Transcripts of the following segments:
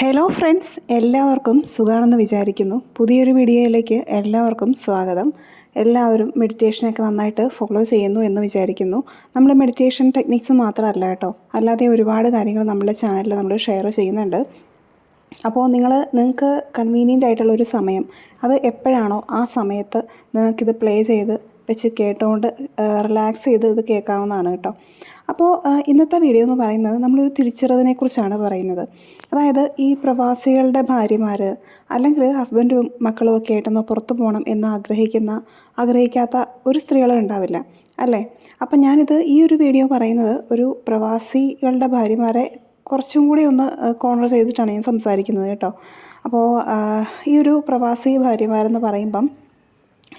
Hello friends എല്ലാവർക്കും സുഖമാണെന്ന് വിചാരിക്കുന്നു. പുതിയൊരു വീഡിയോയിലേക്ക് എല്ലാവർക്കും സ്വാഗതം. എല്ലാവരും മെഡിറ്റേഷനൊക്കെ നന്നായിട്ട് ഫോളോ ചെയ്യുന്നു എന്ന് വിചാരിക്കുന്നു. നമ്മൾ മെഡിറ്റേഷൻ ടെക്നിക്സ് മാത്രമല്ല കേട്ടോ. അല്ലാതെ ഒരുപാട് കാര്യങ്ങൾ നമ്മുടെ ചാനലിൽ നമ്മൾ ഷെയർ ചെയ്യുന്നുണ്ട്. അപ്പോൾ നിങ്ങൾ നിങ്ങൾക്ക് കൺവീനിയന്റ് ആയിട്ടുള്ള ഒരു സമയം അത് എപ്പോഴാണോ ആ സമയത്ത് നിങ്ങൾക്കിത് പ്ലേ ചെയ്ത് വെച്ച് കേട്ടുകൊണ്ട് റിലാക്സ് ചെയ്ത് ഇത് കേൾക്കാവുന്നതാണ് കേട്ടോ. അപ്പോൾ ഇന്നത്തെ വീഡിയോ എന്ന് പറയുന്നത് നമ്മളൊരു തിരിച്ചറിവിനെക്കുറിച്ചാണ് പറയുന്നത്. അതായത് ഈ പ്രവാസികളുടെ ഭാര്യമാർ അല്ലെങ്കിൽ ഹസ്ബൻഡും മക്കളും ഒക്കെ ആയിട്ടൊന്ന് പുറത്തു പോകണം എന്ന് ആഗ്രഹിക്കുന്ന ആഗ്രഹിക്കാത്ത ഒരു സ്ത്രീകളും ഉണ്ടാവില്ല അല്ലേ? അപ്പം ഞാനിത് ഈ ഒരു വീഡിയോ പറയുന്നത് ഒരു പ്രവാസികളുടെ ഭാര്യമാരെ കുറച്ചും കൂടി ഒന്ന് കോണർ ചെയ്തിട്ടാണ് ഞാൻ സംസാരിക്കുന്നത് കേട്ടോ. അപ്പോൾ ഈ ഒരു പ്രവാസി ഭാര്യമാരെന്ന് പറയുമ്പം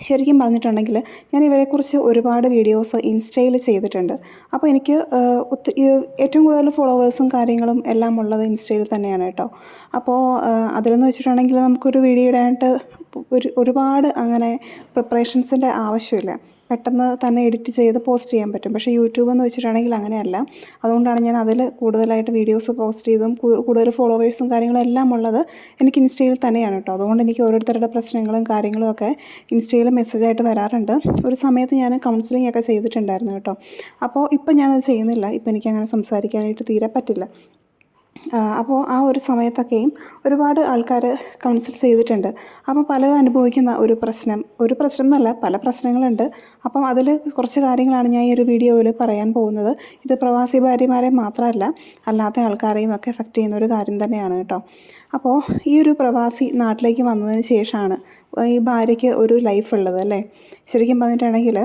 ശരിക്കും പറഞ്ഞിട്ടുണ്ടെങ്കിൽ ഞാൻ ഇവരെക്കുറിച്ച് ഒരുപാട് വീഡിയോസ് ഇൻസ്റ്റയിൽ ചെയ്തിട്ടുണ്ട്. അപ്പോൾ എനിക്ക് ഏറ്റവും കൂടുതൽ ഫോളോവേഴ്സും കാര്യങ്ങളും എല്ലാം ഉള്ളത് ഇൻസ്റ്റയിൽ തന്നെയാണ് കേട്ടോ. അപ്പോൾ അതിലെന്ന് വെച്ചിട്ടുണ്ടെങ്കിൽ നമുക്കൊരു വീഡിയോ ഇടാനായിട്ട് ഒരു ഒരുപാട് അങ്ങനെ പ്രിപ്പറേഷൻസിന്റെ ആവശ്യമില്ല. പെട്ടെന്ന് തന്നെ എഡിറ്റ് ചെയ്ത് പോസ്റ്റ് ചെയ്യാൻ പറ്റും. പക്ഷേ യൂട്യൂബ് എന്ന് വെച്ചിട്ടുണ്ടെങ്കിൽ അങ്ങനെയല്ല. അതുകൊണ്ടാണ് ഞാൻ അതിൽ കൂടുതലായിട്ട് വീഡിയോസ് പോസ്റ്റ് ചെയ്തും കൂടുതൽ ഫോളോവേഴ്സും കാര്യങ്ങളും എല്ലാം ഉള്ളത് എനിക്ക് ഇൻസ്റ്റയിൽ തന്നെയാണ് കേട്ടോ. അതുകൊണ്ട് എനിക്ക് ഓരോരുത്തരുടെ പ്രശ്നങ്ങളും കാര്യങ്ങളും ഒക്കെ ഇൻസ്റ്റയിൽ മെസ്സേജായിട്ട് വരാറുണ്ട്. ഒരു സമയത്ത് ഞാൻ കൗൺസിലിംഗ് ഒക്കെ ചെയ്തിട്ടുണ്ടായിരുന്നു കേട്ടോ. അപ്പോൾ ഇപ്പം ഞാനത് ചെയ്യുന്നില്ല. ഇപ്പം എനിക്ക് അങ്ങനെ സംസാരിക്കാനായിട്ട് തീരെ പറ്റില്ല. അപ്പോൾ ആ ഒരു സമയത്തൊക്കെയും ഒരുപാട് ആൾക്കാർ കൗൺസിൽ ചെയ്തിട്ടുണ്ട്. അപ്പോൾ പല അനുഭവിക്കുന്ന ഒരു പ്രശ്നം ഒരു പ്രശ്നം എന്നല്ല പല പ്രശ്നങ്ങളുണ്ട്. അപ്പം അതിൽ കുറച്ച് കാര്യങ്ങളാണ് ഞാൻ ഈ ഒരു വീഡിയോയിൽ പറയാൻ പോകുന്നത്. ഇത് പ്രവാസി ഭാര്യമാരെ മാത്രമല്ല അല്ലാത്ത ആൾക്കാരെയും ഒക്കെ എഫക്റ്റ് ചെയ്യുന്ന ഒരു കാര്യം തന്നെയാണ് കേട്ടോ. അപ്പോൾ ഈ ഒരു പ്രവാസി നാട്ടിലേക്ക് വന്നതിന് ശേഷമാണ് ഈ ഭാര്യയ്ക്ക് ഒരു ലൈഫ് ഉള്ളത് അല്ലേ? ശരിക്കും പറഞ്ഞിട്ടുണ്ടെങ്കിൽ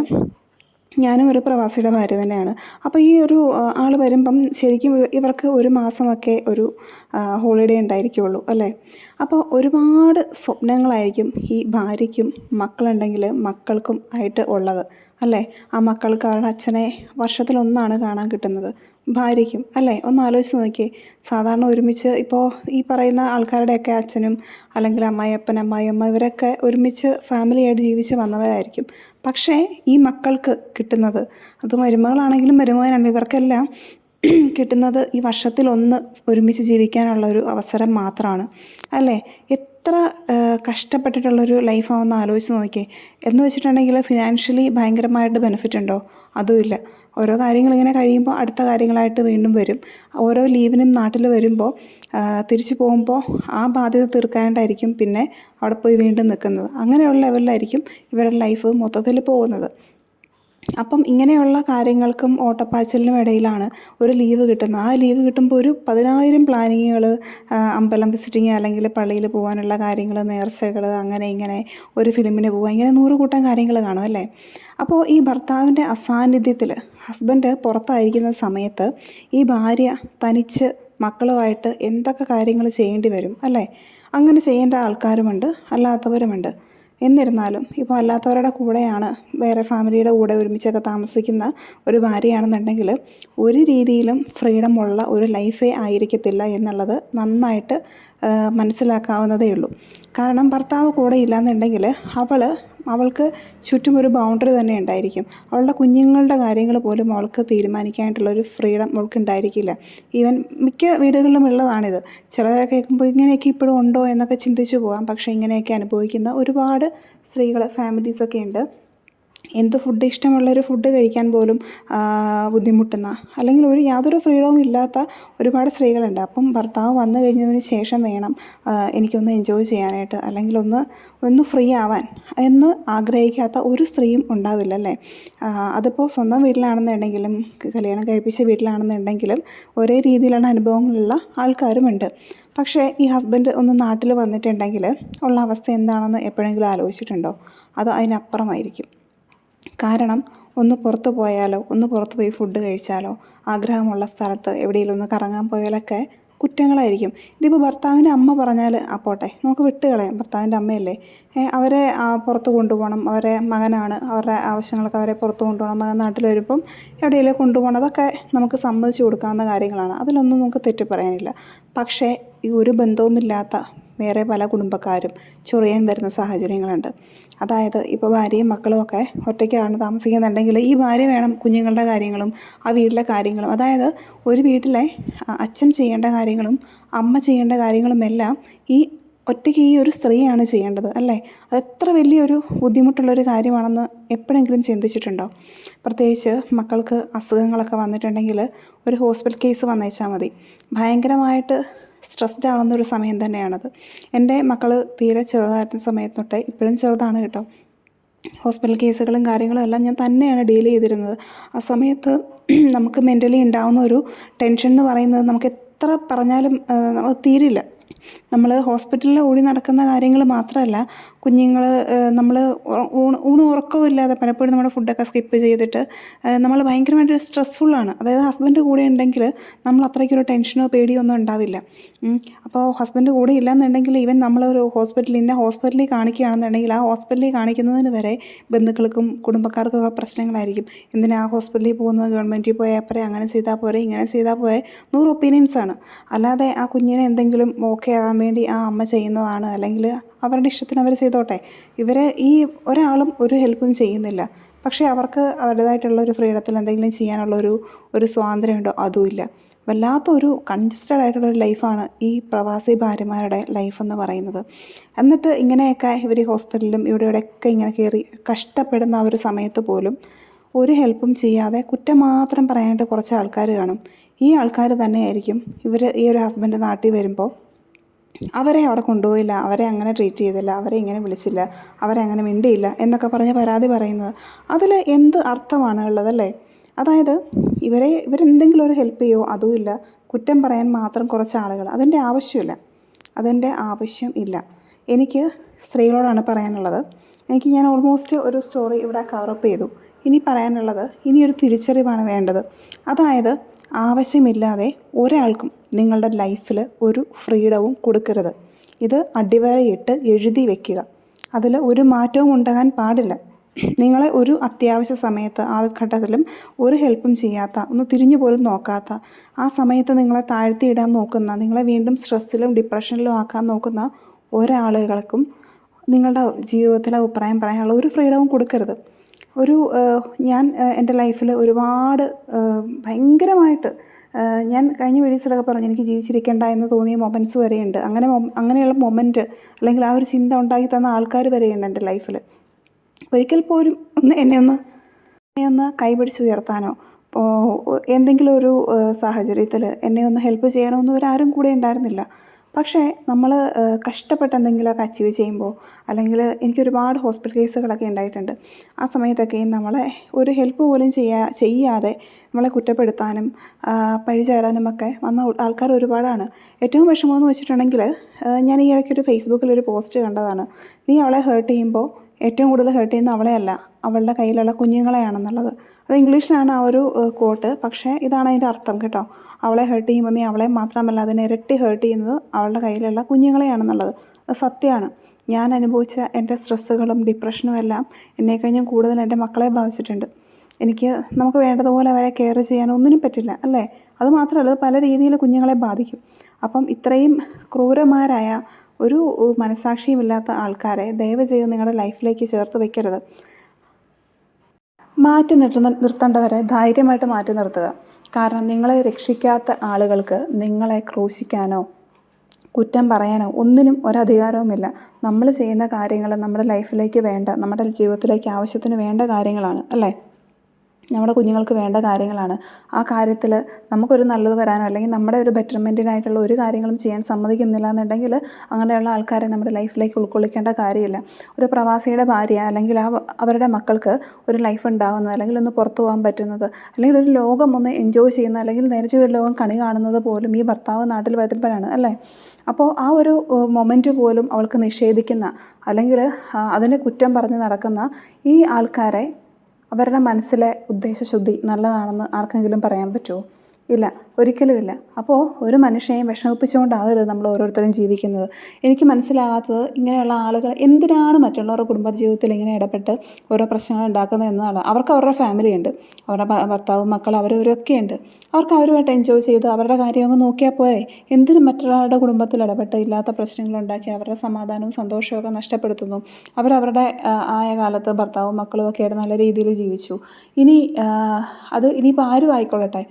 ഞാനും ഒരു പ്രവാസിയുടെ ഭാര്യ തന്നെയാണ്. അപ്പോൾ ഈ ഒരു ആൾ വരുമ്പം ശരിക്കും ഇവർക്ക് ഒരു മാസമൊക്കെ ഒരു ഹോളിഡേ ഉണ്ടായിരിക്കുള്ളൂ അല്ലേ? അപ്പോൾ ഒരുപാട് സ്വപ്നങ്ങളായിരിക്കും ഈ ഭാര്യയ്ക്കും മക്കളുണ്ടെങ്കിൽ മക്കൾക്കും ആയിട്ട് ഉള്ളത് അല്ലേ? ആ മക്കൾക്ക് അവരുടെ അച്ഛനെ വർഷത്തിലൊന്നാണ് കാണാൻ കിട്ടുന്നത്. ഭാര്യയ്ക്കും അല്ലേ? ഒന്ന് ആലോചിച്ച് നോക്കിയേ. സാധാരണ ഒരുമിച്ച് ഇപ്പോൾ ഈ പറയുന്ന ആൾക്കാരുടെയൊക്കെ അച്ഛനും അല്ലെങ്കിൽ അമ്മായിയപ്പൻ അമ്മായിയമ്മ ഇവരൊക്കെ ഒരുമിച്ച് ഫാമിലിയായിട്ട് ജീവിച്ച് വന്നവരായിരിക്കും. പക്ഷേ ഈ മക്കൾക്ക് കിട്ടുന്നത് അത് മരുമകളാണെങ്കിലും മരുമകനാണ് ഇവർക്കെല്ലാം കിട്ടുന്നത് ഈ വർഷത്തിൽ ഒന്ന് ഒരുമിച്ച് ജീവിക്കാനുള്ള ഒരു അവസരം മാത്രമാണ് അല്ലേ? എത്ര കഷ്ടപ്പെട്ടിട്ടുള്ളൊരു ലൈഫാണെന്ന് ആലോചിച്ച് നോക്കിയേ. എന്ന് വെച്ചിട്ടുണ്ടെങ്കിൽ ഫിനാൻഷ്യലി ഭയങ്കരമായിട്ട് ബെനിഫിറ്റ് ഉണ്ടോ? അതുമില്ല ഓരോ കാര്യങ്ങൾ ഇങ്ങനെ കഴിയുമ്പോൾ അടുത്ത കാര്യങ്ങളായിട്ട് വീണ്ടും വരും. ഓരോ ലീവിനും നാട്ടിൽ വരുമ്പോൾ തിരിച്ചു പോകുമ്പോൾ ആ ബാധ്യത തീർക്കാനായിട്ടായിരിക്കും പിന്നെ അവിടെ പോയി വീണ്ടും നിൽക്കുന്നത്. അങ്ങനെയുള്ള ലെവലിലായിരിക്കും ഇവരുടെ ലൈഫ് മൊത്തത്തിൽ പോകുന്നത്. അപ്പം ഇങ്ങനെയുള്ള കാര്യങ്ങൾക്കും ഓട്ടപ്പാച്ചിലിനും ഇടയിലാണ് ഒരു ലീവ് കിട്ടുന്നത്. ആ ലീവ് കിട്ടുമ്പോൾ ഒരു പതിനായിരം പ്ലാനിങ്ങുകൾ അമ്പലം വിസിറ്റിങ് അല്ലെങ്കിൽ പള്ളിയിൽ പോകാനുള്ള കാര്യങ്ങൾ നേർച്ചകൾ അങ്ങനെ ഇങ്ങനെ ഒരു ഫിലിമിന് പോവുക ഇങ്ങനെ നൂറ് കൂട്ടം കാര്യങ്ങൾ കാണും അല്ലേ? അപ്പോൾ ഈ ഭർത്താവിന്റെ അസാന്നിധ്യത്തിൽ ഹസ്ബൻഡ് പുറത്തായിരിക്കുന്ന സമയത്ത് ഈ ഭാര്യ തനിച്ച് മക്കളുമായിട്ട് എന്തൊക്കെ കാര്യങ്ങൾ ചെയ്യേണ്ടി വരും അല്ലേ? അങ്ങനെ ചെയ്യേണ്ട ആൾക്കാരുമുണ്ട് അല്ലാത്തവരുമുണ്ട്. എന്നിരുന്നാലും ഇപ്പോൾ അല്ലാത്തവരുടെ കൂടെയാണ് വേറെ ഫാമിലിയുടെ കൂടെ ഒരുമിച്ചൊക്കെ താമസിക്കുന്ന ഒരു ഭാര്യയാണെന്നുണ്ടെങ്കിൽ ഒരു രീതിയിലും ഫ്രീഡം ഉള്ള ഒരു ലൈഫേ ആയിരിക്കത്തില്ല എന്നുള്ളത് നന്നായിട്ട് മനസ്സിലാക്കാവുന്നതേ ഉള്ളൂ. കാരണം ഭർത്താവ് കൂടെ ഇല്ലാന്നുണ്ടെങ്കിൽ അവൾ അവൾക്ക് ചുറ്റും ഒരു ബൗണ്ടറി തന്നെ ഉണ്ടായിരിക്കും. അവളുടെ കുഞ്ഞുങ്ങളുടെ കാര്യങ്ങൾ പോലും അവൾക്ക് തീരുമാനിക്കാനായിട്ടുള്ള ഒരു ഫ്രീഡം അവൾക്ക് ഉണ്ടായിരിക്കില്ല. ഈവൻ മിക്ക വീടുകളിലും ഉള്ളതാണിത്. ചിലതൊക്കെ കേൾക്കുമ്പോൾ ഇങ്ങനെയൊക്കെ ഇപ്പോഴും ഉണ്ടോ എന്നൊക്കെ ചിന്തിച്ചു പോകാം പക്ഷേ ഇങ്ങനെയൊക്കെ അനുഭവിക്കുന്ന ഒരുപാട് സ്ത്രീകൾ ഫാമിലീസൊക്കെ ഉണ്ട്. എന്ത് ഫുഡ് ഇഷ്ടമുള്ളൊരു ഫുഡ് കഴിക്കാൻ പോലും ബുദ്ധിമുട്ടുന്ന അല്ലെങ്കിൽ ഒരു യാതൊരു ഫ്രീഡവും ഇല്ലാത്ത ഒരുപാട് സ്ത്രീകളുണ്ട്. അപ്പം ഭർത്താവ് വന്നു കഴിഞ്ഞതിന് ശേഷം വേണം എനിക്കൊന്ന് എൻജോയ് ചെയ്യാനായിട്ട് അല്ലെങ്കിൽ ഒന്ന് ഒന്ന് ഫ്രീ ആവാൻ എന്ന് ആഗ്രഹിക്കാത്ത ഒരു സ്ത്രീയും ഉണ്ടാവില്ല അല്ലേ? അതിപ്പോൾ സ്വന്തം വീട്ടിലാണെന്നുണ്ടെങ്കിലും കല്യാണം കഴിപ്പിച്ച വീട്ടിലാണെന്നുണ്ടെങ്കിലും ഒരേ രീതിയിലുള്ള അനുഭവങ്ങളുള്ള ആൾക്കാരുമുണ്ട്. പക്ഷേ ഈ ഹസ്ബൻഡ് ഒന്ന് നാട്ടിൽ വന്നിട്ടുണ്ടെങ്കിൽ ഉള്ള അവസ്ഥ എന്താണെന്ന് എപ്പോഴെങ്കിലും ആലോചിച്ചിട്ടുണ്ടോ? അത് അതിനപ്പുറമായിരിക്കും. കാരണം ഒന്ന് പുറത്ത് പോയാലോ ഒന്ന് പുറത്ത് പോയി ഫുഡ് കഴിച്ചാലോ ആഗ്രഹമുള്ള സ്ഥലത്ത് എവിടെയെങ്കിലും ഒന്ന് കറങ്ങാൻ പോയാലൊക്കെ കുറ്റങ്ങളായിരിക്കും. ഇതിപ്പോൾ ഭർത്താവിന്റെ അമ്മ പറഞ്ഞാൽ ആ പോട്ടെ നമുക്ക് വിട്ട് കളയാം ഭർത്താവിന്റെ അമ്മയല്ലേ അവരെ പുറത്ത് കൊണ്ടുപോകണം അവരെ മകനാണ് അവരുടെ ആവശ്യങ്ങളൊക്കെ അവരെ പുറത്ത് കൊണ്ടുപോകണം മകൻ നാട്ടിൽ വരുമ്പം എവിടെയെങ്കിലും കൊണ്ടുപോകണം അതൊക്കെ നമുക്ക് സമ്മതിച്ചു കൊടുക്കാവുന്ന കാര്യങ്ങളാണ്. അതിലൊന്നും നമുക്ക് തെറ്റ് പറയാനില്ല പക്ഷേ ഈ ഒരു ബന്ധവുമില്ലാത്ത വേറെ പല കുടുംബക്കാരും ചൊറിയാൻ വരുന്ന സാഹചര്യങ്ങളുണ്ട്. അതായത് ഇപ്പോൾ ഭാര്യയും മക്കളും ഒക്കെ ഒറ്റയ്ക്കാണ് താമസിക്കുന്നുണ്ടെങ്കിൽ ഈ ഭാര്യ വേണം കുഞ്ഞുങ്ങളുടെ കാര്യങ്ങളും ആ വീട്ടിലെ കാര്യങ്ങളും. അതായത് ഒരു വീട്ടിലെ അച്ഛൻ ചെയ്യേണ്ട കാര്യങ്ങളും അമ്മ ചെയ്യേണ്ട കാര്യങ്ങളുമെല്ലാം ഈ ഒറ്റയ്ക്ക് ഈ ഒരു സ്ത്രീയാണ് ചെയ്യേണ്ടത് അല്ലേ? അത് എത്ര വലിയൊരു ബുദ്ധിമുട്ടുള്ളൊരു കാര്യമാണെന്ന് എപ്പോഴെങ്കിലും ചിന്തിച്ചിട്ടുണ്ടോ? പ്രത്യേകിച്ച് മക്കൾക്ക് അസുഖങ്ങളൊക്കെ വന്നിട്ടുണ്ടെങ്കിൽ ഒരു ഹോസ്പിറ്റൽ കേസ് വന്നേച്ചാൽ മതി. ഭയങ്കരമായിട്ട് സ്ട്രെസ്ഡ് ആകുന്ന ഒരു സമയം തന്നെയാണത്. എന്റെ മക്കൾ തീരെ ചെറുതായിരുന്ന സമയത്ത് തൊട്ടേ ഇപ്പോഴും ചെറുതാണ് കേട്ടോ. ഹോസ്പിറ്റൽ കേസുകളും കാര്യങ്ങളും എല്ലാം ഞാൻ തന്നെയാണ് ഡീൽ ചെയ്തിരുന്നത്. ആ സമയത്ത് നമുക്ക് മെന്റലി ഉണ്ടാകുന്ന ഒരു ടെൻഷൻ എന്ന് പറയുന്നത് നമുക്ക് എത്ര പറഞ്ഞാലും തീരില്ല. നമ്മൾ ഹോസ്പിറ്റലിൽ ഓടി നടക്കുന്ന കാര്യങ്ങൾ മാത്രമല്ല കുഞ്ഞുങ്ങൾ നമ്മൾ ഊണ് ഊണ് ഉറക്കവും ഇല്ലാതെ പലപ്പോഴും നമ്മുടെ ഫുഡൊക്കെ സ്കിപ്പ് ചെയ്തിട്ട് നമ്മൾ ഭയങ്കരമായിട്ട് സ്ട്രെസ്ഫുള്ളാണ് അതായത് ഹസ്ബൻഡ് കൂടെ ഉണ്ടെങ്കിൽ നമ്മൾ അത്രയ്ക്കൊരു ടെൻഷനോ പേടിയോ ഒന്നും ഉണ്ടാവില്ല. അപ്പോൾ ഹസ്ബൻഡ് കൂടെ ഇല്ലയെന്നുണ്ടെങ്കിൽ ഈവൻ നമ്മളൊരു ഹോസ്പിറ്റലിൽ ഇന്ന ഹോസ്പിറ്റലിൽ കാണിക്കുകയാണെന്നുണ്ടെങ്കിൽ ആ ഹോസ്പിറ്റലിൽ കാണിക്കുന്നതിന് വരെ ബന്ധുക്കൾക്കും കുടുംബക്കാർക്കും ഒക്കെ പ്രശ്നങ്ങളായിരിക്കും. എന്തിനാ ആ ഹോസ്പിറ്റലിൽ പോകുന്നത്? ഗവൺമെന്റിൽ പോയാൽ പോരെ? അങ്ങനെ ചെയ്താൽ പോരെ? ഇങ്ങനെ ചെയ്താൽ പോരെ? നൂറ് ഒപ്പീനിയൻസാണ് അല്ലാതെ ആ കുഞ്ഞിനെ എന്തെങ്കിലും ഓക്കെ ആകാൻ വേണ്ടി ആ അമ്മ ചെയ്യുന്നതാണ്. അല്ലെങ്കിൽ അവരുടെ ഇഷ്ടത്തിന് അവർ ചെയ്തോട്ടെ. ഇവർ ഈ ഒരാളും ഒരു ഹെൽപ്പും ചെയ്യുന്നില്ല. പക്ഷേ അവർക്ക് അവരുടേതായിട്ടുള്ള ഒരു ഫ്രീഡത്തിൽ എന്തെങ്കിലും ചെയ്യാനുള്ള ഒരു ഒരു സ്വാതന്ത്ര്യമുണ്ടോ? അതുമില്ല. വല്ലാത്ത ഒരു കൺജസ്റ്റഡ് ആയിട്ടുള്ള ഒരു ലൈഫാണ് ഈ പ്രവാസി ഭാര്യമാരുടെ ലൈഫ് എന്ന് പറയുന്നത്. എന്നിട്ട് ഇങ്ങനെയൊക്കെ ഇവർ ഹോസ്പിറ്റലിലും ഇവിടെ ഇവിടെയൊക്കെ ഇങ്ങനെ കയറി കഷ്ടപ്പെടുന്ന ആ ഒരു സമയത്ത് പോലും ഒരു ഹെൽപ്പും ചെയ്യാതെ കുറ്റം മാത്രം പറയാനായിട്ട് കുറച്ച് ആൾക്കാർ കാണും. ഈ ആൾക്കാർ തന്നെയായിരിക്കും ഇവർ ഈ ഒരു ഹസ്ബൻഡ് നാട്ടിൽ വരുമ്പോൾ അവരെ അവിടെ കൊണ്ടുപോയില്ല അവരെ അങ്ങനെ ട്രീറ്റ് ചെയ്തില്ല അവരെ ഇങ്ങനെ വിളിച്ചില്ല അവരെ അങ്ങനെ മിണ്ടിയില്ല എന്നൊക്കെ പറഞ്ഞ് പരാതി പറയുന്നത്. അതിൽ എന്ത് അർത്ഥമാണ് ഉള്ളതല്ലേ? അതായത് ഇവരെ ഇവരെന്തെങ്കിലും ഒരു ഹെൽപ്പ് ചെയ്യുമോ അതുമില്ല കുറ്റം പറയാൻ മാത്രം കുറച്ച് ആളുകൾ. അതിന്റെ ആവശ്യമില്ല. അതിന്റെ ആവശ്യം ഇല്ല. എനിക്ക് സ്ത്രീകളോടാണ് പറയാനുള്ളത്. എനിക്ക് ഞാൻ ഓൾമോസ്റ്റ് ഒരു സ്റ്റോറി ഇവിടെ കവറപ്പ് ചെയ്തു. ഇനി പറയാനുള്ളത് ഇനിയൊരു തിരിച്ചറിവാണ് വേണ്ടത്. അതായത് ആവശ്യമില്ലാതെ ഒരാൾക്കും നിങ്ങളുടെ ലൈഫിൽ ഒരു ഫ്രീഡവും കൊടുക്കരുത്. ഇത് അടിവരയിട്ട് എഴുതി വെക്കുക. അതിൽ ഒരു മാറ്റവും ഉണ്ടാകാൻ പാടില്ല. നിങ്ങളെ ഒരു അത്യാവശ്യ സമയത്ത് ആ ഘട്ടത്തിലും ഒരു ഹെൽപ്പും ചെയ്യാത്ത ഒന്ന് തിരിഞ്ഞു പോലും നോക്കാത്ത ആ സമയത്ത് നിങ്ങളെ താഴ്ത്തിയിടാൻ നോക്കുന്ന നിങ്ങളെ വീണ്ടും സ്ട്രെസ്സിലും ഡിപ്രഷനിലും ആക്കാൻ നോക്കുന്ന ഒരാളുകൾക്കും നിങ്ങളുടെ ജീവിതത്തിലെ അഭിപ്രായം പറയാനുള്ള ഒരു ഫ്രീഡവും കൊടുക്കരുത്. ഒരു ഞാൻ എന്റെ ലൈഫിൽ ഒരുപാട് ഭയങ്കരമായിട്ട് ഞാൻ കഴിഞ്ഞ വീഡിയോസിലൊക്കെ പറഞ്ഞു എനിക്ക് ജീവിച്ചിരിക്കേണ്ട എന്ന് തോന്നിയ മൊമെന്റ്സ് വരെയുണ്ട്. അങ്ങനെ അങ്ങനെയുള്ള മൊമെന്റ് അല്ലെങ്കിൽ ആ ഒരു ചിന്ത ഉണ്ടാക്കി തന്ന ആൾക്കാർ വരെയുണ്ട് എന്റെ ലൈഫിൽ. ഒരിക്കൽ പോലും ഒന്ന് എന്നെ ഒന്ന് എന്നെ ഒന്ന് കൈപിടിച്ചുയർത്താനോ എന്തെങ്കിലും ഒരു സാഹചര്യത്തിൽ എന്നെ ഒന്ന് ഹെൽപ്പ് ചെയ്യാനോ ഒന്നും ഒരാരും കൂടെ ഉണ്ടായിരുന്നില്ല. പക്ഷേ നമ്മൾ കഷ്ടപ്പെട്ട് എന്തെങ്കിലുമൊക്കെ അച്ചീവ് ചെയ്യുമ്പോൾ അല്ലെങ്കിൽ എനിക്ക് ഒരുപാട് ഹോസ്പിറ്റൽ കേസുകളൊക്കെ ഉണ്ടായിട്ടുണ്ട്. ആ സമയത്തൊക്കെ നമ്മളെ ഒരു ഹെൽപ്പ് പോലും ചെയ്യാ ചെയ്യാതെ നമ്മളെ കുറ്റപ്പെടുത്താനും ആ, പഴി ചേരാനും ഒക്കെ വന്ന ആൾക്കാർ ഒരുപാടാണ്. ഏറ്റവും വിഷമമെന്ന് വെച്ചിട്ടുണ്ടെങ്കിൽ ഞാൻ ഈ ഇടയ്ക്കൊരു ഫേസ്ബുക്കിലൊരു പോസ്റ്റ് കണ്ടതാണ്. നീ അവളെ ഹേർട്ട് ചെയ്യുമ്പോൾ ഏറ്റവും കൂടുതൽ ഹേർട്ട് ചെയ്യുന്ന അവളെയല്ല അവളുടെ കയ്യിലുള്ള കുഞ്ഞുങ്ങളെയാണെന്നുള്ളത്. അത് ഇംഗ്ലീഷിലാണ് ആ ഒരു കോട്ട് പക്ഷേ ഇതാണ് അതിന്റെ അർത്ഥം കേട്ടോ. അവളെ ഹേർട്ട് ചെയ്യുമ്പോൾ നീ അവളെ മാത്രമല്ല അതിനെ ഇരട്ടി ഹേർട്ട് ചെയ്യുന്നത് അവളുടെ കയ്യിലുള്ള കുഞ്ഞുങ്ങളെയാണെന്നുള്ളത്. അത് സത്യമാണ്. ഞാൻ അനുഭവിച്ച എന്റെ സ്ട്രെസ്സുകളും ഡിപ്രഷനും എല്ലാം എന്നെ കഴിഞ്ഞും കൂടുതൽ എന്റെ മക്കളെ ബാധിച്ചിട്ടുണ്ട്. എനിക്ക് നമുക്ക് വേണ്ടതുപോലെ അവരെ കെയർ ചെയ്യാൻ ഒന്നിനും പറ്റില്ല അല്ലേ? അത് മാത്രമല്ല പല രീതിയിൽ കുഞ്ഞുങ്ങളെ ബാധിക്കും. അപ്പം ഇത്രയും ക്രൂരന്മാരായ ഒരു മനസാക്ഷിയുമില്ലാത്ത ആൾക്കാരെ ദയവ് ചെയ്ത് നിങ്ങളുടെ ലൈഫിലേക്ക് ചേർത്ത് വെക്കരുത്. മാറ്റി നിർത്തുന്ന നിർത്തേണ്ടവരെ ധൈര്യമായിട്ട് മാറ്റി നിർത്തുക. കാരണം നിങ്ങളെ രക്ഷിക്കാത്ത ആളുകൾക്ക് നിങ്ങളെ ക്രൂശിക്കാനോ കുറ്റം പറയാനോ ഒന്നിനും ഒരധികാരവുമില്ല. നമ്മൾ ചെയ്യുന്ന കാര്യങ്ങൾ നമ്മുടെ ലൈഫിലേക്ക് വേണ്ട നമ്മുടെ ജീവിതത്തിലേക്ക് ആവശ്യത്തിന് വേണ്ട കാര്യങ്ങളാണ് അല്ലേ? നമ്മുടെ കുഞ്ഞുങ്ങൾക്ക് വേണ്ട കാര്യങ്ങളാണ്. ആ കാര്യത്തിൽ നമുക്കൊരു നല്ലത് വരാനോ അല്ലെങ്കിൽ നമ്മുടെ ഒരു ബെറ്റർമെന്റിനായിട്ടുള്ള ഒരു കാര്യങ്ങളും ചെയ്യാൻ സമ്മതിക്കുന്നില്ല എന്നുണ്ടെങ്കിൽ അങ്ങനെയുള്ള ആൾക്കാരെ നമ്മുടെ ലൈഫിലേക്ക് ഉൾക്കൊള്ളിക്കേണ്ട കാര്യമില്ല. ഒരു പ്രവാസിയുടെ ഭാര്യ അല്ലെങ്കിൽ ആ അവരുടെ മക്കൾക്ക് ഒരു ലൈഫ് ഉണ്ടാകുന്നത് അല്ലെങ്കിൽ ഒന്ന് പുറത്തു പോകാൻ പറ്റുന്നത് അല്ലെങ്കിൽ ഒരു ലോകം ഒന്ന് എൻജോയ് ചെയ്യുന്ന അല്ലെങ്കിൽ നേരിച്ച് ഒരു ലോകം കണി കാണുന്നത് പോലും ഈ ഭർത്താവ് നാട്ടിൽ വരുമ്പോഴാണ് അല്ലേ? അപ്പോൾ ആ ഒരു മൊമെന്റ് പോലും അവൾക്ക് നിഷേധിക്കുന്ന അല്ലെങ്കിൽ അതിനെ കുറ്റം പറഞ്ഞ് നടക്കുന്ന ഈ ആൾക്കാരെ അവരുടെ മനസ്സിലെ ഉദ്ദേശശുദ്ധി നല്ലതാണെന്ന് ആർക്കെങ്കിലും പറയാൻ പറ്റുമോ? ഇല്ല ഒരിക്കലുമില്ല അപ്പോൾ ഒരു മനുഷ്യനെയും വിഷമിപ്പിച്ചുകൊണ്ടാകരുത് നമ്മൾ ഓരോരുത്തരും ജീവിക്കുന്നത്. എനിക്ക് മനസ്സിലാകാത്തത് ഇങ്ങനെയുള്ള ആളുകൾ എന്തിനാണ് മറ്റുള്ളവരുടെ കുടുംബ ജീവിതത്തിൽ ഇങ്ങനെ ഇടപെട്ട് ഓരോ പ്രശ്നങ്ങൾ ഉണ്ടാക്കുന്നത് എന്നതാണ്. അവർക്ക് അവരുടെ ഫാമിലി ഉണ്ട്. അവരുടെ ഭർത്താവും മക്കൾ അവരവരൊക്കെ ഉണ്ട്. അവർക്ക് അവരുമായിട്ട് എൻജോയ് ചെയ്ത് അവരുടെ കാര്യം അങ്ങ് നോക്കിയാൽ പോരെ. എന്തിനും മറ്റൊരാളുടെ കുടുംബത്തിൽ ഇടപെട്ട് ഇല്ലാത്ത പ്രശ്നങ്ങളുണ്ടാക്കി അവരുടെ സമാധാനവും സന്തോഷവും നഷ്ടപ്പെടുത്തുന്നു. അവരവരുടെ ആയ കാലത്ത് ഭർത്താവും മക്കളും ഒക്കെ ആയിട്ട് നല്ല രീതിയിൽ ജീവിച്ചു. ഇനി അത് ഇനിയിപ്പോൾ ആരും ആയിക്കൊള്ളട്ടെ.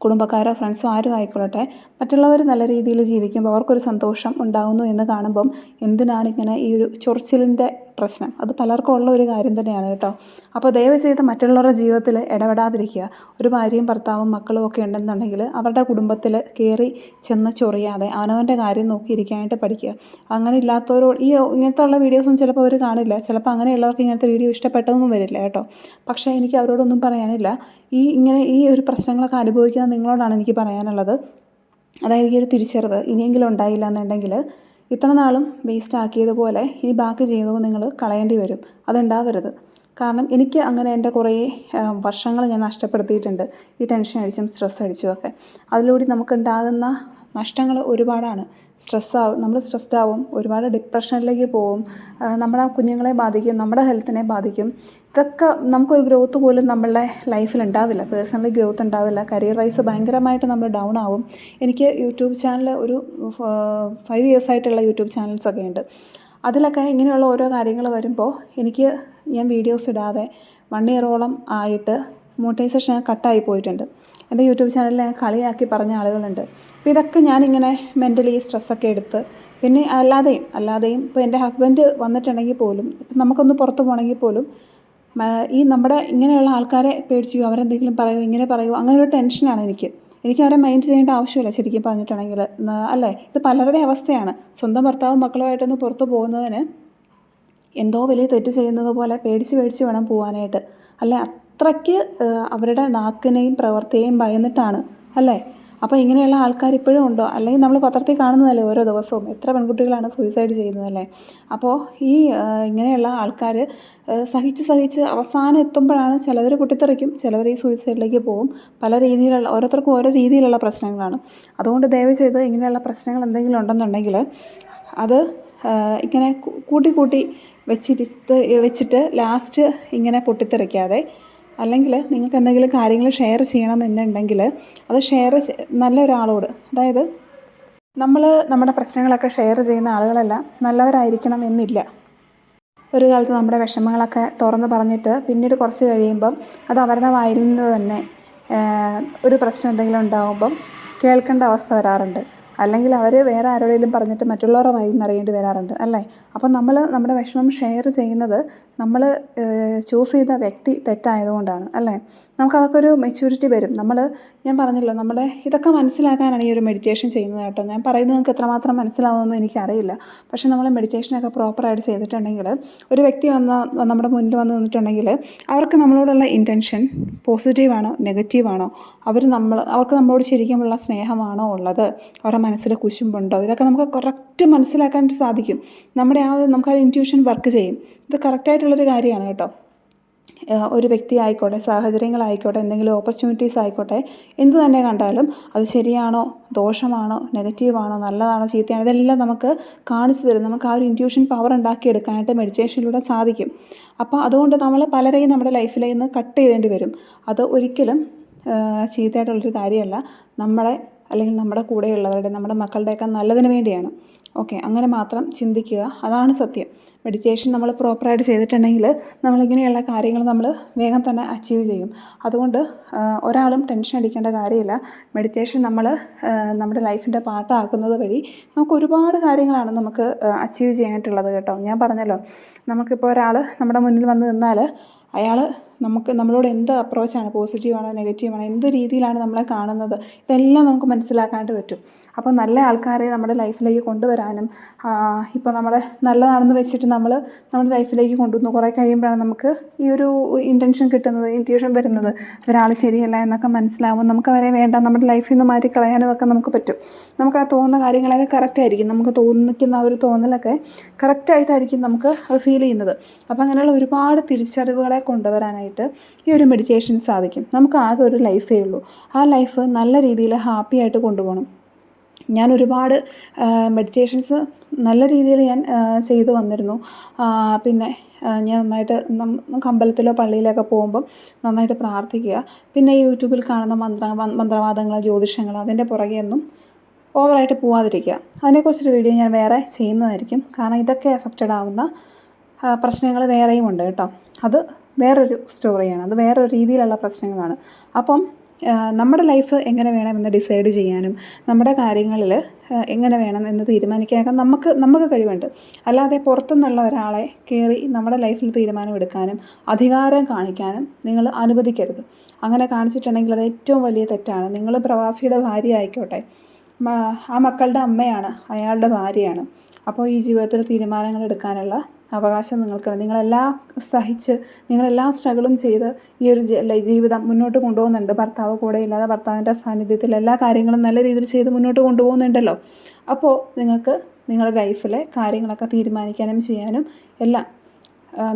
കുടുംബക്കാരോ ഫ്രണ്ട്സോ ആരും ആയിക്കൊള്ളട്ടെ മറ്റുള്ളവർ നല്ല രീതിയിൽ ജീവിക്കുമ്പോൾ അവർക്കൊരു സന്തോഷം ഉണ്ടാകുന്നു എന്ന് കാണുമ്പം എന്തിനാണ് ഇങ്ങനെ ഈ ഒരു ചൊറിച്ചിലിന്റെ പ്രശ്നം? അത് പലർക്കും ഉള്ള ഒരു കാര്യം തന്നെയാണ് കേട്ടോ. അപ്പോൾ ദയവ് ചെയ്ത് മറ്റുള്ളവരുടെ ജീവിതത്തിൽ ഇടപെടാതിരിക്കുക. ഒരു ഭാര്യയും ഭർത്താവും മക്കളും ഒക്കെ ഉണ്ടെന്നുണ്ടെങ്കിൽ അവരുടെ കുടുംബത്തിൽ കയറി ചെന്ന് ചൊറിയാതെ അവനവന്റെ കാര്യം നോക്കിയിരിക്കാനായിട്ട് പഠിക്കുക. അങ്ങനെ ഇല്ലാത്തവരോട് ഈ ഇങ്ങനത്തെ ഉള്ള വീഡിയോസൊന്നും ചിലപ്പോൾ അവർ കാണില്ല. ചിലപ്പോൾ അങ്ങനെയുള്ളവർക്ക് ഇങ്ങനത്തെ വീഡിയോ ഇഷ്ടപ്പെട്ടതൊന്നും വരില്ല കേട്ടോ. പക്ഷേ എനിക്ക് അവരോടൊന്നും പറയാനില്ല. ഈ ഇങ്ങനെ ഈ ഒരു പ്രശ്നങ്ങളൊക്കെ അനുഭവിക്കുന്ന നിങ്ങളോടാണ് എനിക്ക് പറയാനുള്ളത്. അതായത് ഈ ഒരു തിരിച്ചറിവ് ഇനിയെങ്കിലും ഉണ്ടായില്ല എന്നുണ്ടെങ്കിൽ ഇത്ര നാളും വേസ്റ്റ് ആക്കിയതുപോലെ ഇനി ബാക്കി ചെയ്തത് നിങ്ങൾ കളയേണ്ടി വരും. അതുണ്ടാവരുത്. കാരണം എനിക്ക് അങ്ങനെ എന്റെ കുറേ വർഷങ്ങൾ ഞാൻ നഷ്ടപ്പെടുത്തിയിട്ടുണ്ട്. ഈ ടെൻഷൻ അടിച്ചും സ്ട്രെസ് അടിച്ചും ഒക്കെ. അതിലൂടെ നമുക്കുണ്ടാകുന്ന നഷ്ടങ്ങൾ ഒരുപാടാണ്. സ്ട്രെസ്സാവും നമ്മൾ സ്ട്രെസ്ഡ് ആവും ഒരുപാട് ഡിപ്രഷനിലേക്ക് പോവും നമ്മുടെ കുഞ്ഞുങ്ങളെ ബാധിക്കും നമ്മുടെ ഹെൽത്തിനെ ബാധിക്കും. ഇതൊക്കെ നമുക്കൊരു ഗ്രോത്ത് പോലും നമ്മളുടെ ലൈഫിൽ ഉണ്ടാവില്ല പേഴ്സണലി ഗ്രോത്ത് ഉണ്ടാവില്ല. കരിയർ വൈസ് ഭയങ്കരമായിട്ട് നമ്മൾ ഡൗൺ ആവും. എനിക്ക് യൂട്യൂബ് ചാനൽ ഒരു ഫൈവ് ഇയേഴ്സ് ആയിട്ടുള്ള യൂട്യൂബ് ചാനൽസ് ഒക്കെ ഉണ്ട്. അതിലൊക്കെ ഇങ്ങനെയുള്ള ഓരോ കാര്യങ്ങൾ വരുമ്പോൾ എനിക്ക് ഞാൻ വീഡിയോസ് ഇടാതെ വൺ ഇയറോളം ആയിട്ട് മോണിറ്റൈസേഷൻ കട്ടായി പോയിട്ടുണ്ട്. എന്റെ യൂട്യൂബ് ചാനലിൽ കളിയാക്കി പറഞ്ഞ ആളുകളുണ്ട്. അപ്പോൾ ഇതൊക്കെ ഞാനിങ്ങനെ മെന്റലി സ്ട്രെസ്സൊക്കെ എടുത്ത് പിന്നെ അല്ലാതെയും അല്ലാതെയും ഇപ്പോൾ എന്റെ ഹസ്ബൻഡ് വന്നിട്ടുണ്ടെങ്കിൽ പോലും നമുക്കൊന്ന് പുറത്ത് പോകണമെങ്കിൽ പോലും ഈ നമ്മുടെ ഇങ്ങനെയുള്ള ആൾക്കാരെ പേടിച്ചു അവരെന്തെങ്കിലും പറയുമോ ഇങ്ങനെ പറയുമോ അങ്ങനെ ഒരു ടെൻഷനാണ് എനിക്ക്. എനിക്ക് അവരെ മൈൻഡ് ചെയ്യേണ്ട ആവശ്യമില്ല ശരിക്കും പറഞ്ഞിട്ടുണ്ടെങ്കിൽ. അല്ലേ? ഇത് പലരുടെ അവസ്ഥയാണ്. സ്വന്തം ഭർത്താവും മക്കളുമായിട്ടൊന്ന് പുറത്ത് പോകുന്നതിന് എന്തോ വലിയ തെറ്റ് ചെയ്യുന്നത് പോലെ പേടിച്ച് പേടിച്ച് വേണം പോകാനായിട്ട്. അല്ലെ? അത്രയ്ക്ക് അവരുടെ നാക്കിനെയും പ്രവൃത്തിയെയും ഭയന്നിട്ടാണ് അല്ലേ? അപ്പോൾ ഇങ്ങനെയുള്ള ആൾക്കാർ ഇപ്പോഴും ഉണ്ടോ? അല്ലെങ്കിൽ നമ്മൾ പത്രത്തിൽ കാണുന്നതല്ലേ ഓരോ ദിവസവും? എത്ര പെൺകുട്ടികളാണ് സൂയിസൈഡ് ചെയ്യുന്നതല്ലേ? അപ്പോൾ ഈ ഇങ്ങനെയുള്ള ആൾക്കാർ സഹിച്ച് സഹിച്ച് അവസാനം എത്തുമ്പോഴാണ് ചിലവർ പൊട്ടിത്തെറിക്കും ചിലവർ ഈ സൂയിസൈഡിലേക്ക് പോകും. പല രീതിയിലുള്ള ഓരോരുത്തർക്കും ഓരോ രീതിയിലുള്ള പ്രശ്നങ്ങളാണ്. അതുകൊണ്ട് ദയവ് ചെയ്ത് ഇങ്ങനെയുള്ള പ്രശ്നങ്ങൾ എന്തെങ്കിലും ഉണ്ടെന്നുണ്ടെങ്കിൽ അത് ഇങ്ങനെ കൂട്ടി കൂട്ടി വെച്ചിട്ട് ലാസ്റ്റ് ഇങ്ങനെ പൊട്ടിത്തെറിക്കാതെ അല്ലെങ്കിൽ നിങ്ങൾക്ക് എന്തെങ്കിലും കാര്യങ്ങൾ ഷെയർ ചെയ്യണമെന്നുണ്ടെങ്കിൽ അത് ഷെയർ നല്ല ഒരാളോട് അതായത് നമ്മൾ നമ്മുടെ പ്രശ്നങ്ങളൊക്കെ ഷെയർ ചെയ്യുന്ന ആളുകളെല്ലാം നല്ലവരായിരിക്കണം എന്നില്ല. ഒരു കാലത്ത് നമ്മുടെ വിഷമങ്ങളൊക്കെ തുറന്ന് പറഞ്ഞിട്ട് പിന്നീട് കുറച്ച് കഴിയുമ്പം അത് അവരുടെ വായിൽ നിന്ന് തന്നെ ഒരു പ്രശ്നം എന്തെങ്കിലും ഉണ്ടാകുമ്പം കേൾക്കേണ്ട അവസ്ഥ വരാറുണ്ട്. അല്ലെങ്കിൽ അവർ വേറെ ആരോടെങ്കിലും പറഞ്ഞിട്ട് മറ്റുള്ളവരുടെ വായിൽ നിന്ന് അറിയേണ്ടി വരാറുണ്ട് അല്ലേ? അപ്പം നമ്മൾ നമ്മുടെ വിഷമം ഷെയർ ചെയ്യുന്നത് നമ്മൾ ചൂസ് ചെയ്ത വ്യക്തി തെറ്റായതുകൊണ്ടാണ് അല്ലേ? നമുക്കതൊക്കെ ഒരു മെച്യൂരിറ്റി വരും. നമ്മൾ ഞാൻ പറഞ്ഞല്ലോ നമ്മുടെ ഇതൊക്കെ മനസ്സിലാക്കാനാണ് ഈ ഒരു മെഡിറ്റേഷൻ ചെയ്യുന്നത് കേട്ടോ. ഞാൻ പറയുന്നത് നിങ്ങൾക്ക് എത്രമാത്രം മനസ്സിലാവുമെന്ന് എനിക്കറിയില്ല. പക്ഷേ നമ്മൾ മെഡിറ്റേഷനൊക്കെ പ്രോപ്പറായിട്ട് ചെയ്തിട്ടുണ്ടെങ്കിൽ ഒരു വ്യക്തി വന്ന നമ്മുടെ മുന്നിൽ വന്ന് നിന്നിട്ടുണ്ടെങ്കിൽ അവർക്ക് നമ്മളോടുള്ള ഇന്റൻഷൻ പോസിറ്റീവാണോ നെഗറ്റീവാണോ അവർ നമ്മൾ അവർക്ക് നമ്മളോട് ശരിക്കുമുള്ള സ്നേഹമാണോ ഉള്ളത് അവരുടെ മനസ്സിൽ കുശുമ്പുണ്ടോ ഇതൊക്കെ നമുക്ക് കറക്റ്റ് മനസ്സിലാക്കാൻ സാധിക്കും. നമ്മുടെ ആ നമുക്ക് ആ ഇന്റ്യൂഷൻ വർക്ക് ചെയ്യും. ഇത് കറക്റ്റായിട്ടുള്ളൊരു കാര്യമാണ് കേട്ടോ. ഒരു വ്യക്തി ആയിക്കോട്ടെ സാഹചര്യങ്ങളായിക്കോട്ടെ എന്തെങ്കിലും ഓപ്പർച്യൂണിറ്റീസ് ആയിക്കോട്ടെ എന്ത് തന്നെ കണ്ടാലും അത് ശരിയാണോ ദോഷമാണോ നെഗറ്റീവാണോ നല്ലതാണോ ചീത്തയാണോ ഇതെല്ലാം നമുക്ക് കാണിച്ചു തരും. നമുക്ക് ആ ഒരു ഇന്റ്യൂഷൻ പവർ ഉണ്ടാക്കിയെടുക്കാനായിട്ട് മെഡിറ്റേഷനിലൂടെ സാധിക്കും. അപ്പോൾ അതുകൊണ്ട് നമ്മൾ പലരെയും നമ്മുടെ ലൈഫിൽ നിന്ന് കട്ട് ചെയ്തേണ്ടി വരും. അത് ഒരിക്കലും ചീത്തയായിട്ടുള്ളൊരു കാര്യമല്ല. നമ്മളെ അല്ലെങ്കിൽ നമ്മുടെ കൂടെയുള്ളവരുടെ നമ്മുടെ മക്കളുടെയൊക്കെ നല്ലതിന് വേണ്ടിയാണ്. ഓക്കെ അങ്ങനെ മാത്രം ചിന്തിക്കുക. അതാണ് സത്യം. മെഡിറ്റേഷൻ നമ്മൾ പ്രോപ്പറായിട്ട് ചെയ്തിട്ടുണ്ടെങ്കിൽ നമ്മളിങ്ങനെയുള്ള കാര്യങ്ങൾ നമ്മൾ വേഗം തന്നെ അച്ചീവ് ചെയ്യും. അതുകൊണ്ട് ഒരാളും ടെൻഷൻ അടിക്കേണ്ട കാര്യമില്ല. മെഡിറ്റേഷൻ നമ്മൾ നമ്മുടെ ലൈഫിന്റെ പാട്ടാക്കുന്നത് വഴി നമുക്ക് ഒരുപാട് കാര്യങ്ങളാണ് നമുക്ക് അച്ചീവ് ചെയ്യാനായിട്ടുള്ളത് കേട്ടോ. ഞാൻ പറഞ്ഞല്ലോ നമുക്കിപ്പോൾ ഒരാൾ നമ്മുടെ മുന്നിൽ വന്ന് നിന്നാൽ അയാൾ നമുക്ക് നമ്മളോട് എന്ത് അപ്രോച്ചാണ് പോസിറ്റീവാണോ നെഗറ്റീവാണോ എന്ത് രീതിയിലാണ് നമ്മളെ കാണുന്നത്? ഇതെല്ലാം നമുക്ക് മനസ്സിലാക്കാണ്ട് പറ്റും. അപ്പോൾ നല്ല ആൾക്കാരെ നമ്മുടെ ലൈഫിലേക്ക് കൊണ്ടുവരാനും ഇപ്പോൾ നമ്മളെ നല്ലതാണെന്ന് വെച്ചിട്ട് നമ്മൾ നമ്മുടെ ലൈഫിലേക്ക് കൊണ്ടുവന്നു. കുറേ കഴിയുമ്പോഴാണ് നമുക്ക് ഈ ഒരു ഇന്റൻഷൻ കിട്ടുന്നത് ഇന്റ്യൂഷൻ വരുന്നത്. ഒരാൾ ശരിയല്ല എന്നൊക്കെ മനസ്സിലാവും. നമുക്ക് അവരെ വേണ്ട നമ്മുടെ ലൈഫിൽ നിന്ന് മാറ്റി കളയാനും ഒക്കെ നമുക്ക് പറ്റും. നമുക്ക് ആ തോന്നുന്ന കാര്യങ്ങളൊക്കെ കറക്റ്റ് ആയിരിക്കും. നമുക്ക് തോന്നിക്കുന്ന ആ ഒരു തോന്നലൊക്കെ കറക്റ്റായിട്ടായിരിക്കും നമുക്ക് അത് ഫീൽ ചെയ്യുന്നത്. അപ്പോൾ അങ്ങനെയുള്ള ഒരുപാട് തിരിച്ചറിവുകളെ കൊണ്ടുവരാനായിട്ട് ഈ ഒരു മെഡിറ്റേഷൻ സാധിക്കും. നമുക്ക് ആകെ ഒരു ലൈഫേ ഉള്ളൂ. ആ ലൈഫ് നല്ല രീതിയിൽ ഹാപ്പി ആയിട്ട് കൊണ്ടുപോകണം. ഞാൻ ഒരുപാട് മെഡിറ്റേഷൻസ് നല്ല രീതിയിൽ ഞാൻ ചെയ്തു വന്നിരുന്നു. പിന്നെ ഞാൻ നന്നായിട്ട് നമുക്ക് അമ്പലത്തിലോ പള്ളിയിലൊക്കെ പോകുമ്പം നന്നായിട്ട് പ്രാർത്ഥിക്കുക. പിന്നെ യൂട്യൂബിൽ കാണുന്ന മന്ത്ര മന്ത്രവാദങ്ങൾ ജ്യോതിഷങ്ങൾ അതിന്റെ പുറകെയൊന്നും ഓവറായിട്ട് പോവാതിരിക്കുക. അതിനെക്കുറിച്ചൊരു വീഡിയോ ഞാൻ വേറെ ചെയ്യുന്നതായിരിക്കും. കാരണം ഇതൊക്കെ എഫക്റ്റഡ് ആവുന്ന പ്രശ്നങ്ങൾ വേറെയും ഉണ്ട് കേട്ടോ. അത് വേറൊരു സ്റ്റോറിയാണ് അത് വേറൊരു രീതിയിലുള്ള പ്രശ്നങ്ങളാണ്. അപ്പം നമ്മുടെ ലൈഫ് എങ്ങനെ വേണമെന്ന് ഡിസൈഡ് ചെയ്യാനും നമ്മുടെ കാര്യങ്ങളിൽ എങ്ങനെ വേണം എന്ന് തീരുമാനിക്കാനൊക്കെ നമുക്ക് നമുക്ക് കഴിവുണ്ട്. അല്ലാതെ പുറത്തുനിന്നുള്ള ഒരാളെ കയറി നമ്മുടെ ലൈഫിൽ തീരുമാനമെടുക്കാനും അധികാരം കാണിക്കാനും നിങ്ങൾ അനുവദിക്കരുത്. അങ്ങനെ കാണിച്ചിട്ടുണ്ടെങ്കിൽ അത് ഏറ്റവും വലിയ തെറ്റാണ്. നിങ്ങൾ പ്രവാസിയുടെ ഭാര്യ ആയിക്കോട്ടെ. ആ മക്കളുടെ അമ്മയാണ് അയാളുടെ ഭാര്യയാണ്. അപ്പോൾ ഈ ജീവിതത്തിൽ തീരുമാനങ്ങൾ എടുക്കാനുള്ള അവകാശം നിങ്ങൾക്കാണ് നിങ്ങളെല്ലാ സഹിച്ച് നിങ്ങളെല്ലാ സ്ട്രഗിളും ചെയ്ത് ഈ ഒരു ജീവിതം മുന്നോട്ട് കൊണ്ടുപോകുന്നുണ്ട്. ഭർത്താവ് കൂടെ ഇല്ലാതെ ഭർത്താവിന്റെ സാന്നിധ്യത്തിൽ എല്ലാ കാര്യങ്ങളും നല്ല രീതിയിൽ ചെയ്ത് മുന്നോട്ട് കൊണ്ടുപോകുന്നുണ്ടല്ലോ. അപ്പോൾ നിങ്ങൾക്ക് നിങ്ങളുടെ ലൈഫിലെ കാര്യങ്ങളൊക്കെ തീരുമാനിക്കാനും ചെയ്യാനും എല്ലാം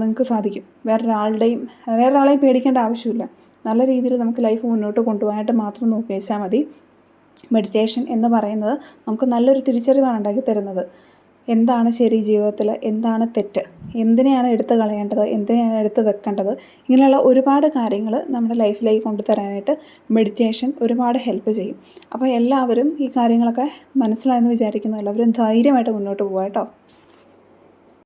നിങ്ങൾക്ക് സാധിക്കും. വേറൊരാളുടെയും വേറൊരാളെയും പേടിക്കേണ്ട ആവശ്യമില്ല. നല്ല രീതിയിൽ നമുക്ക് ലൈഫ് മുന്നോട്ട് കൊണ്ടുപോകാനായിട്ട് മാത്രം നോക്കി വെച്ചാൽ മതി. മെഡിറ്റേഷൻ എന്ന് പറയുന്നത് നമുക്ക് നല്ലൊരു തിരിച്ചറിവാണ് ഉണ്ടാക്കി തരുന്നത്. എന്താണ് ശരി ജീവിതത്തിൽ എന്താണ് തെറ്റ്? എന്തിനെയാണ് എടുത്തു കളയേണ്ടത്? എന്തിനെയാണ് എടുത്ത് വെക്കേണ്ടത്? ഇങ്ങനെയുള്ള ഒരുപാട് കാര്യങ്ങൾ നമ്മുടെ ലൈഫിലേക്ക് കൊണ്ടുതരാനായിട്ട് മെഡിറ്റേഷൻ ഒരുപാട് ഹെൽപ്പ് ചെയ്യും. അപ്പോൾ എല്ലാവരും ഈ കാര്യങ്ങളൊക്കെ മനസ്സിലായെന്ന് വിചാരിക്കുന്നു. എല്ലാവരും ധൈര്യമായിട്ട് മുന്നോട്ട് പോകാം കേട്ടോ.